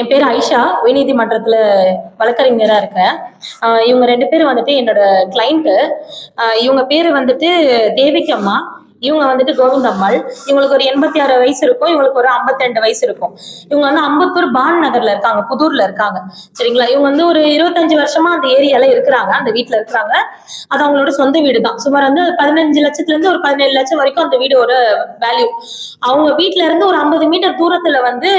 என் பேர் ஐஷா உயர்நீதிமன்றத்தில் வழக்கறிஞராக இருக்கேன். இவங்க ரெண்டு பேரும் வந்துட்டு என்னோட கிளைண்ட்டு இவங்க பேர் வந்துட்டு தேவிக்கம்மா இவங்க வந்துட்டு கோவிந்தம்மாள் இவங்களுக்கு ஒரு எண்பத்தி ஆறு வயசு இருக்கும். இவங்களுக்கு ஒரு 52 வயசு இருக்கும். இவங்க வந்து அம்பத்தூர் பான் நகர்ல இருக்காங்க. புதூர்ல இருக்காங்க. சரிங்களா? இவங்க வந்து ஒரு இருபத்தஞ்சு வருஷமா அந்த ஏரியால இருக்கிறாங்க. அந்த வீட்ல இருக்கிறாங்க. அது அவங்களோட சொந்த வீடு தான் சுமார் வந்து பதினஞ்சு லட்சத்துல இருந்து ஒரு பதினேழு லட்சம் வரைக்கும் அந்த வீடு ஒரு வேல்யூ அவங்க வீட்டுல இருந்து ஒரு ஐம்பது மீட்டர் தூரத்துல வந்து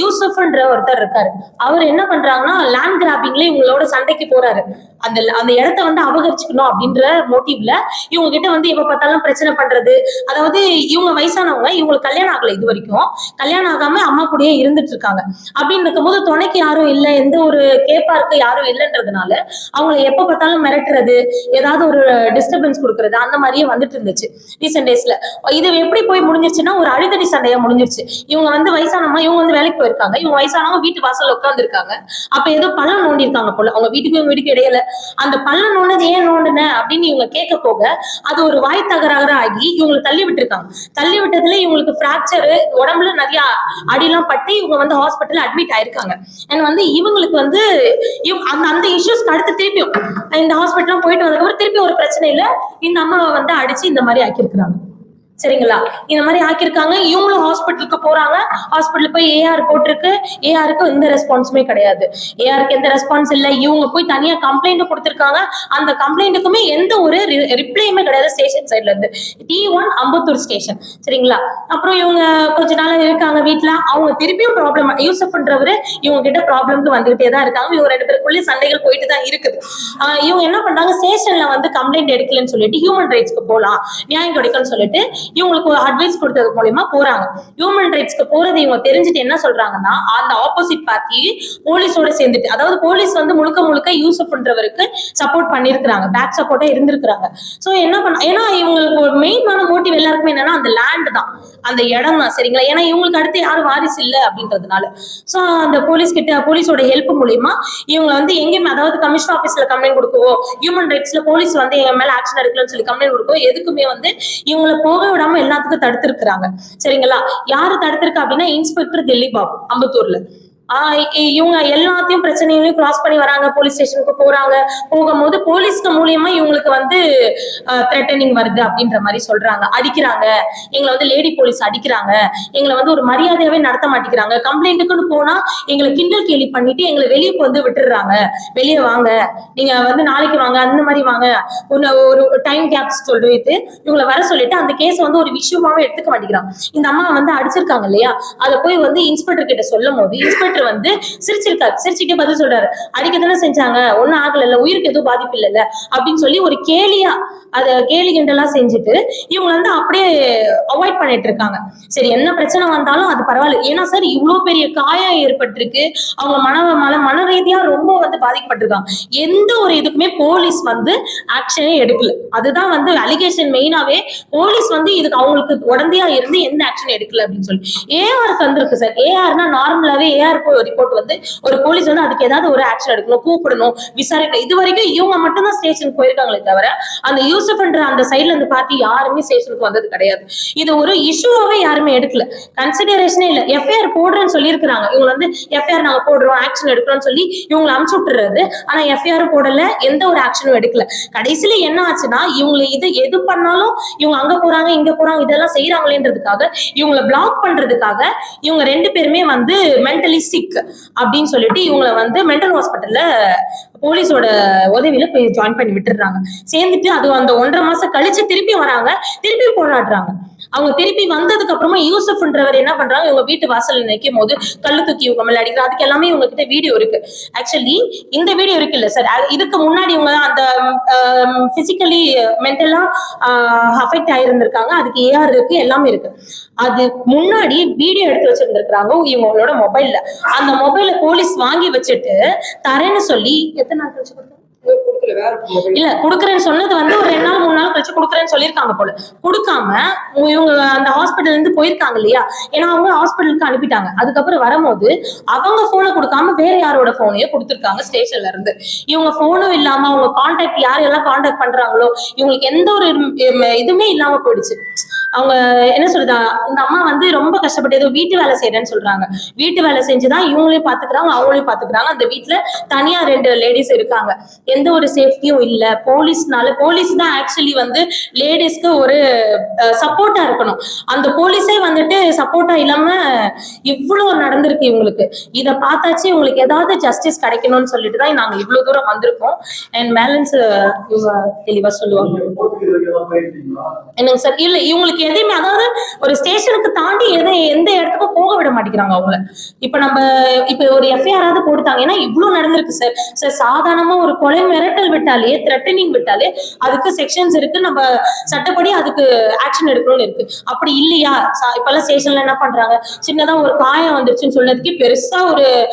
யூசுப்ன்ற ஒருத்தர் இருக்காரு. அவர் என்ன பண்றாங்கன்னா லேண்ட் கிராபிங்ல இவங்களோட சண்டைக்கு போறாரு. அந்த அந்த இடத்த வந்து அபகரிச்சுக்கணும் அப்படின்ற மோட்டிவ்ல இவங்க கிட்ட வந்து எப்ப பார்த்தாலும் பிரச்சனை பண்றது அதாவது இவங்க வயசானவங்க இவங்களுக்கு கல்யாணம் ஆகல இது வரைக்கும். கல்யாணம் ஆகாம அம்மா கூடயே இருந்துட்டு இருக்காங்க. அப்படின்னு இருக்கும்போது துணைக்கு யாரும் இல்லை எந்த ஒரு கேப்பாருக்கு யாரும் இல்லைன்றதுனால அவங்களை எப்ப பார்த்தாலும் மிரட்டுறது ஏதாவது ஒரு டிஸ்டர்பன்ஸ் கொடுக்கறது அந்த மாதிரியே வந்துட்டு இருந்துச்சு ரீசெண்ட் டேஸ்ல இது எப்படி போய் முடிஞ்சிருச்சுன்னா ஒரு அடித்தடி சண்டையா முடிஞ்சிருச்சு. இவங்க வந்து வயசானவங்க இவங்க வந்து வேலைக்கு போயிருக்காங்க. இவங்க வயசானவங்க வீட்டு வாசல் உட்காந்துருக்காங்க அப்ப ஏதோ பள்ளம் நோண்டி இருக்காங்க போல. அவங்க வீட்டுக்கும் இவங்க வீட்டுக்கு இடையில. அந்த பள்ளம் நோண்டது ஏன் நோண்டுன அப்படின்னு இவங்க கேட்க போக அது ஒரு வாய் தகராறு ஆகி இவங்களை தள்ளி விட்டுருக்காங்க. தள்ளி விட்டதுல இவங்களுக்கு ஃப்ராக்சரு உடம்புல நிறைய அடிலாம் பட்டு இவங்க வந்து ஹாஸ்பிட்டல் அட்மிட் ஆயிருக்காங்க. அண்ட் வந்து இவங்களுக்கு வந்து இவங்க அந்த அந்த இஷ்யூஸ்க்கு அடுத்து திருப்பியும் இந்த ஹாஸ்பிட்டல்லாம் போயிட்டு வந்ததுக்கப்புறம் திருப்பி ஒரு பிரச்சனை இல்ல. இந்த அம்மாவை வந்து அடிச்சு இந்த மாதிரி ஆக்கியிருக்கிறாங்க. சரிங்களா? இந்த மாதிரி ஆக்கியிருக்காங்க. இவங்களும் ஹாஸ்பிட்டலுக்கு போறாங்க. ஹாஸ்பிட்டல் போய் ஏஆர் போட்டிருக்கு ஏஆருக்கு எந்த ரெஸ்பான்ஸுமே கிடையாது. ஏஆருக்கு எந்த ரெஸ்பான்ஸ் இல்லை. இவங்க போய் தனியா கம்ப்ளைண்ட் கொடுத்துருக்காங்க. அந்த கம்ப்ளைண்ட்டுக்குமே எந்த ஒரு ரிப்ளையுமே கிடையாது. ஸ்டேஷன் சைட்ல இருந்து. டி ஒன் அம்பத்தூர் ஸ்டேஷன் சரிங்களா? அப்புறம் இவங்க கொஞ்ச நாள் இருக்காங்க வீட்டுல அவங்க திருப்பியும் ப்ராப்ளம் யூசப்ன்றவரு இவங்க கிட்ட ப்ராப்ளம்க்கு வந்துகிட்டே தான் இருக்காங்க. இவங்க ரெண்டு பேருக்குள்ளேயே சண்டைகள் போயிட்டு தான் இருக்குது. ஆஹ் இவங்க என்ன பண்றாங்க? ஸ்டேஷன்ல வந்து கம்ப்ளைண்ட் எடுக்கலன்னு சொல்லிட்டு ஹியூமன் ரைட்ஸ்க்கு போகலாம் நியாயம் கிடைக்கும்னு சொல்லிட்டு இவங்களுக்கு அட்வைஸ் கொடுத்தது மூலியமா போறாங்க. ஹியூமன் ரைட்ஸ்க்கு போறது இவங்க தெரிஞ்சுட்டு என்ன சொல்றாங்கன்னா அந்த ஆப்போசிட் பார்ட்டி போலீஸோட சேர்ந்துட்டு அதாவது போலீஸ் வந்து முழுக்க முழுக்க யூசப்ன்றவருக்கு சப்போர்ட் பண்ணிருக்கிறாங்க பேக் சப்போர்ட்டா இருந்திருக்கிறாங்க. சோ என்ன பண்ண ஏன்னா இவங்களுக்கு ஒரு எல்லாருக்குமே என்னன்னா அந்த லேண்ட் தான். அந்த இடம் தான் சரிங்களா? ஏன்னா இவங்களுக்கு அடுத்து யாரும் வாரிசு இல்லை அப்படின்றதுனால. ஸோ அந்த போலீஸ் கிட்ட போலீஸோட ஹெல்ப் மூலியமா இவங்க வந்து எங்கேயுமே அதாவது கமிஷன் ஆஃபீஸ்ல கம்ப்ளைண்ட் கொடுக்கவோ ஹியூமன் ரைட்ஸ்ல போலீஸ் வந்து எங்க மேல ஆக்ஷன் எடுக்கலன்னு சொல்லி கம்ப்ளைண்ட் கொடுக்கவோ எதுக்குமே வந்து இவங்களை போக விடாம எல்லாத்துக்கும் தடுத்திருக்கிறாங்க. சரிங்களா? யாரு தடுத்திருக்கா அப்படின்னா இன்ஸ்பெக்டர் தில்லி பாபு அம்பத்தூர்ல. இவங்க எல்லாத்தையும் பிரச்சனைகளையும் கிராஸ் பண்ணி வராங்க போலீஸ் ஸ்டேஷனுக்கு போறாங்க. போகும்போது போலீஸ்க்கு மூலியமா இவங்களுக்கு வந்து த்ரெட்டனிங் வருது அப்படின்ற மாதிரி சொல்றாங்க. அடிக்கிறாங்க. எங்களை வந்து லேடி போலீஸ் அடிக்கிறாங்க. எங்களை வந்து ஒரு மரியாதையாவே நடத்த மாட்டேங்கிறாங்க. கம்ப்ளைண்ட்டுக்குன்னு போனா எங்களை கிண்டல் கேலி பண்ணிட்டு எங்களை வெளியே வந்து விட்டுடுறாங்க. வெளியே வாங்க. நீங்க வந்து நாளைக்கு வாங்க அந்த மாதிரி வாங்க. ஒன்னு ஒரு டைம் கேப்ஸ் சொல்லிட்டு இவங்களை வர சொல்லிட்டு அந்த கேஸ் வந்து ஒரு விஷயமாவே எடுத்துக்க மாட்டேங்கிறாங்க. இந்த அம்மா வந்து அடிச்சிருக்காங்க இல்லையா? அதை போய் வந்து இன்ஸ்பெக்டர் கிட்ட சொல்லும் போது இன்ஸ்பெக்டர் வந்து சிரிச்சிருக்காரு சிரிச்சுட்டே பதில் சொல்றாரு. அடிக்க தானே செஞ்சாங்க. ஒன்னும் ஆகல இல்ல உயிருக்கு எதுவும் பாதிப்பு இல்லைல்ல. அப்படின்னு சொல்லி ஒரு கேலியா அத கேலி கிண்டெல்லாம் செஞ்சுட்டு இவங்க வந்து அப்படியே அவாய்ட் பண்ணிட்டு இருக்காங்க. சரி என்ன பிரச்சனை வந்தாலும் அது பரவாயில்ல. ஏன்னா சார் இவ்வளவு பெரிய காயம் ஏற்பட்டிருக்கு. அவங்க மன மன மன பாதிக்கப்பட்டிருக்காங்க எந்த ஒரு இதுக்குமே போலீஸ் வந்து ஆக்ஷனே எடுக்கல. அதுதான் வந்து அலிகேஷன் மெயினாவே போலீஸ் வந்து இதுக்கு அவங்களுக்கு உடந்தையா இருந்து எந்த ஆக்ஷன் எடுக்கல அப்படின்னு சொல்லி. ஏஆருக்கு வந்திருக்கு சார் ஏஆர்னா நார்மலாவே ஏஆர் ரிப்போர்ட் வந்து ஒரு போலீஸ் வந்து அதுக்கு ஏதாவது ஒரு ஆக்ஷன் எடுக்கணும் கூப்பிடணும் விசாரிக்கணும். இது வரைக்கும் இவங்க மட்டும்தான் ஸ்டேஷனுக்கு போயிருக்காங்களே தவிர அந்த யூசப்ன்ற அந்த சைடுல இருந்து பார்த்து யாருமே ஸ்டேஷனுக்கு வந்தது கிடையாது. இது ஒரு இஷ்யூவாவே யாருமே எடுக்கல. கன்சிடரேஷனே இல்ல. எஃப்ஐஆர் போடுறேன்னு சொல்லியிருக்கிறாங்க. இவங்க வந்து எஃப்ஐஆர் நாங்க போடுறோம் ஆக்ஷன் எடுக்கிறோம்னு சொல்லி இவங்களை அமுச்சு போட்டுடுறது ஆனா எஃப்ஐஆர் போடல எந்த ஒரு ஆக்ஷனும் எடுக்கல. கடைசியில என்ன ஆச்சுன்னா இவங்களை இது எது பண்ணாலும் இவங்க அங்க போறாங்க இங்க போறாங்க இதெல்லாம் செய்யறாங்களேன்றதுக்காக இவங்களை பிளாக் பண்றதுக்காக இவங்க ரெண்டு பேருமே வந்து மென்டலி சிக் அப்படின்னு சொல்லிட்டு இவங்களை வந்து மென்டல் ஹாஸ்பிட்டல்ல போலீஸோட உதவியில போய் ஜாயின் பண்ணி விட்டுடுறாங்க. சேர்ந்துட்டு அது அந்த ஒன்றரை மாசம் கழிச்சு திருப்பி வராங்க. திருப்பி போராடுறாங்க. அவங்க திருப்பி வந்ததுக்கு அப்புறமா யூசப்ன்றவர் என்ன பண்றாங்க? இவங்க வீட்டு வாசல்ல நிற்கும் போது கல்லு தூக்கி இவங்க மேல அடிக்கிற அதுக்கு எல்லாமே இவங்க கிட்ட வீடியோ இருக்கு. ஆக்சுவலி இந்த வீடியோ இருக்கு இல்ல சார் இதுக்கு முன்னாடி இவங்க அந்த பிசிக்கலி மென்டலா அஃபெக்ட் ஆயிருந்திருக்காங்க. அதுக்கு ஏஆர் இருக்கு எல்லாமே இருக்கு. அது முன்னாடி வீடியோ எடுத்து வச்சிருந்திருக்காங்க இவங்களோட மொபைல்ல அந்த மொபைல போலீஸ் வாங்கி வச்சுட்டு தரேன்னு சொல்லி எத்தனை நாள் கழிச்சு கொடுத்தாங்க? இல்ல குடுக்கறேன்னு சொன்னது வந்து ஒரு ரெண்டு நாள் மூணு நாள் கழிச்சு குடுக்கறேன்னு சொல்லியிருக்காங்க போல. கொடுக்காம இவங்க அந்த ஹாஸ்பிட்டல்ல இருந்து போயிருக்காங்க இல்லையா? ஏன்னா அவங்க ஹாஸ்பிட்டலுக்கு அனுப்பிட்டாங்க. அதுக்கப்புறம் வரும்போது அவங்க போனை கொடுக்காம வேற யாரோட போனையோ கொடுத்துருக்காங்க ஸ்டேஷன்ல இருந்து. இவங்க போனும் இல்லாம அவங்க கான்டாக்ட் யார் எல்லாம் கான்டாக்ட் பண்றாங்களோ இவங்களுக்கு எந்த ஒரு இதுவுமே இல்லாம போயிடுச்சு. அவங்க என்ன சொல்றது இந்த அம்மா வந்து ரொம்ப கஷ்டப்பட்டு ஏதோ வீட்டு வேலை செய்யறேன்னு சொல்றாங்க. வீட்டு வேலை செஞ்சுதான் இவங்களையும் பாத்துக்கிறாங்க அவங்களையும் பாத்துக்கிறாங்க. அந்த வீட்டுல தனியா ரெண்டு லேடிஸ் இருக்காங்க. எந்த ஒரு சேஃப்டியும் இல்ல. போலீஸ்னால போலீஸ் தான் ஆக்சுவலி வந்து லேடிஸ்க்கு ஒரு சப்போர்ட்டா இருக்கணும். அந்த போலீஸே வந்துட்டு சப்போர்ட்டா இல்லாம இவ்வளவு நடந்திருக்கு இவங்களுக்கு. இத பார்த்தாச்சு இவங்களுக்கு ஏதாவது ஜஸ்டிஸ் கிடைக்கணும்னு சொல்லிட்டு தான் நாங்க இவ்வளவு தூரம் வந்திருக்கோம். அண்ட் பேலன்ஸ் இவங்க தெளிவா சொல்லுவாங்க. என்னங்க சார்? இல்ல இவங்களுக்கு எதையுமே அதாவது ஒரு ஸ்டேஷனுக்கு தாண்டி எதை எந்த இடத்துக்கும் போக விட மாட்டேங்கிறாங்க அவங்கள. இப்ப நம்ம இப்ப ஒரு எஃப்ஐஆராவது போட்டாங்க ஏன்னா இவ்வளவு நடந்திருக்கு சார். சார் சாதாரணமா ஒரு கொலை மிரட்டல் விட்டாலே த்ரெட்டனிங் விட்டாலே அதுக்கு செக்ஷன்ஸ் இருக்கு. நம்ம சட்டப்படி அதுக்கு ஆக்ஷன் எடுக்கணும்னு இருக்கு. அப்படி இல்லையா? சா- இப்பெல்லாம் ஸ்டேஷன்ல என்ன பண்றாங்க? சின்னதா ஒரு காயம் வந்துருச்சுன்னு சொன்னதுக்கு பெருசா ஒரு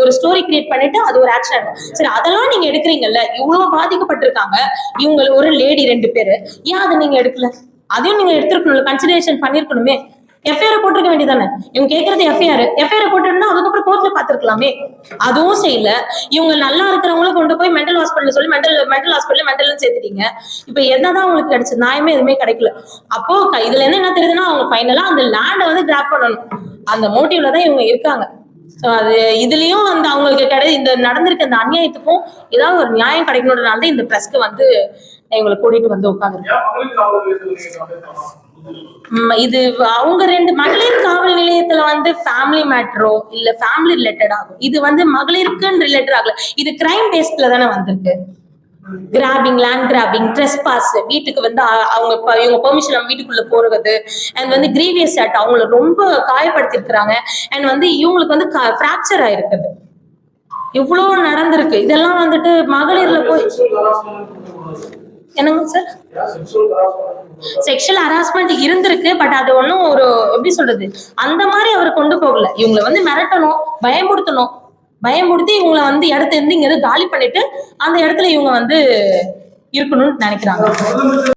ஒரு ஸ்டோரி கிரியேட் பண்ணிட்டு அது ஒரு ஆக்ஷன் எடுக்கும் சரி அதெல்லாம் நீங்க எடுக்கிறீங்கல்ல? இவ்வளவு பாதிக்கப்பட்டிருக்காங்க. இவங்க ஒரு லேடி ரெண்டு பேரு. ஏன் அதை நீங்க எடுக்கல? அதையும் நீங்க எடுத்திருக்கணும்ல கன்சிடரேஷன் பண்ணிருக்கணுமே. எஃப்ஐஆர் போட்டிருக்க வேண்டியதானே இவங்க கேட்கறது எஃப்ஐஆர் எஃப்ஐஆர் போட்டுருந்தா அதுக்கப்புறம் கோர்ட்ல பாத்துருக்கலாமே. அதுவும் செய்யல. இவங்க நல்லா இருக்கிறவங்கள கொண்டு போய் மென்டல் ஹாஸ்பிட்டல் சொல்லி மென்டல் மென்டல் ஹாஸ்பிட்டல் மென்டல் சேர்த்துட்டீங்க. இப்ப என்னதான் உங்களுக்கு கிடைச்சது? நியாயமே எதுவுமே கிடைக்கல. அப்போ இதுல இருந்து என்ன தெரியுதுன்னா அவங்க ஃபைனலா அந்த லேண்டை வந்து கிராப் பண்ணணும். அந்த மோட்டிவ்ல தான் இவங்க இருக்காங்க. ஸோ அது இதுலயும் அந்த அவங்களுக்கு கிடை இந்த நடந்திருக்க அந்த அநியாயத்துக்கும் ஏதாவது ஒரு நியாயம் கிடைக்கணுன்றனால தான் இந்த ப்ரெஸ்க்கு வந்து இவங்களை கூட்டிட்டு வந்து உட்காந்துருக்கேன் ம், இது அவங்க ரெண்டு மகளிர் காவல் நிலையத்துல வந்து ஃபேமிலி மேட்டரோ இல்ல ஃபேமிலி ரிலேட்டட் ஆகும் இது வந்து மகளிருக்குன்னு ரிலேட்டட் ஆகல. இது கிரைம் பேஸ்ட்ல தானே வந்திருக்கு. Grabbing land grabbing trespass வீட்டுக்கு வந்து அவங்க இவங்க பெர்மிஷன் நம்ம வீட்டுக்குள்ள போறது அண்ட் வந்து கிரீவியஸ் ஆக்ட் அவங்கள ரொம்ப காயப்படுத்திருக்கிறாங்க அண்ட் வந்து இவங்களுக்கு வந்து ஃப்ராக்சர் ஆயிருக்குது. இவ்வளோ நடந்திருக்கு. இதெல்லாம் வந்துட்டு மகளிர்ல போய் என்னங்க சார்? செக்ஷுவல் ஹராஸ்மெண்ட் இருந்திருக்கு பட் அது ஒன்றும் ஒரு எப்படி சொல்றது? அந்த மாதிரி அவர் கொண்டு போகல. இவங்களை வந்து மிரட்டணும் பயமுடுத்தணும் பயமுடுத்தி இவங்களை வந்து இடத்த இருந்து இங்க இருந்து காலி பண்ணிட்டு அந்த இடத்துல இவங்க வந்து இருக்கணும்னு நினைக்கிறாங்க.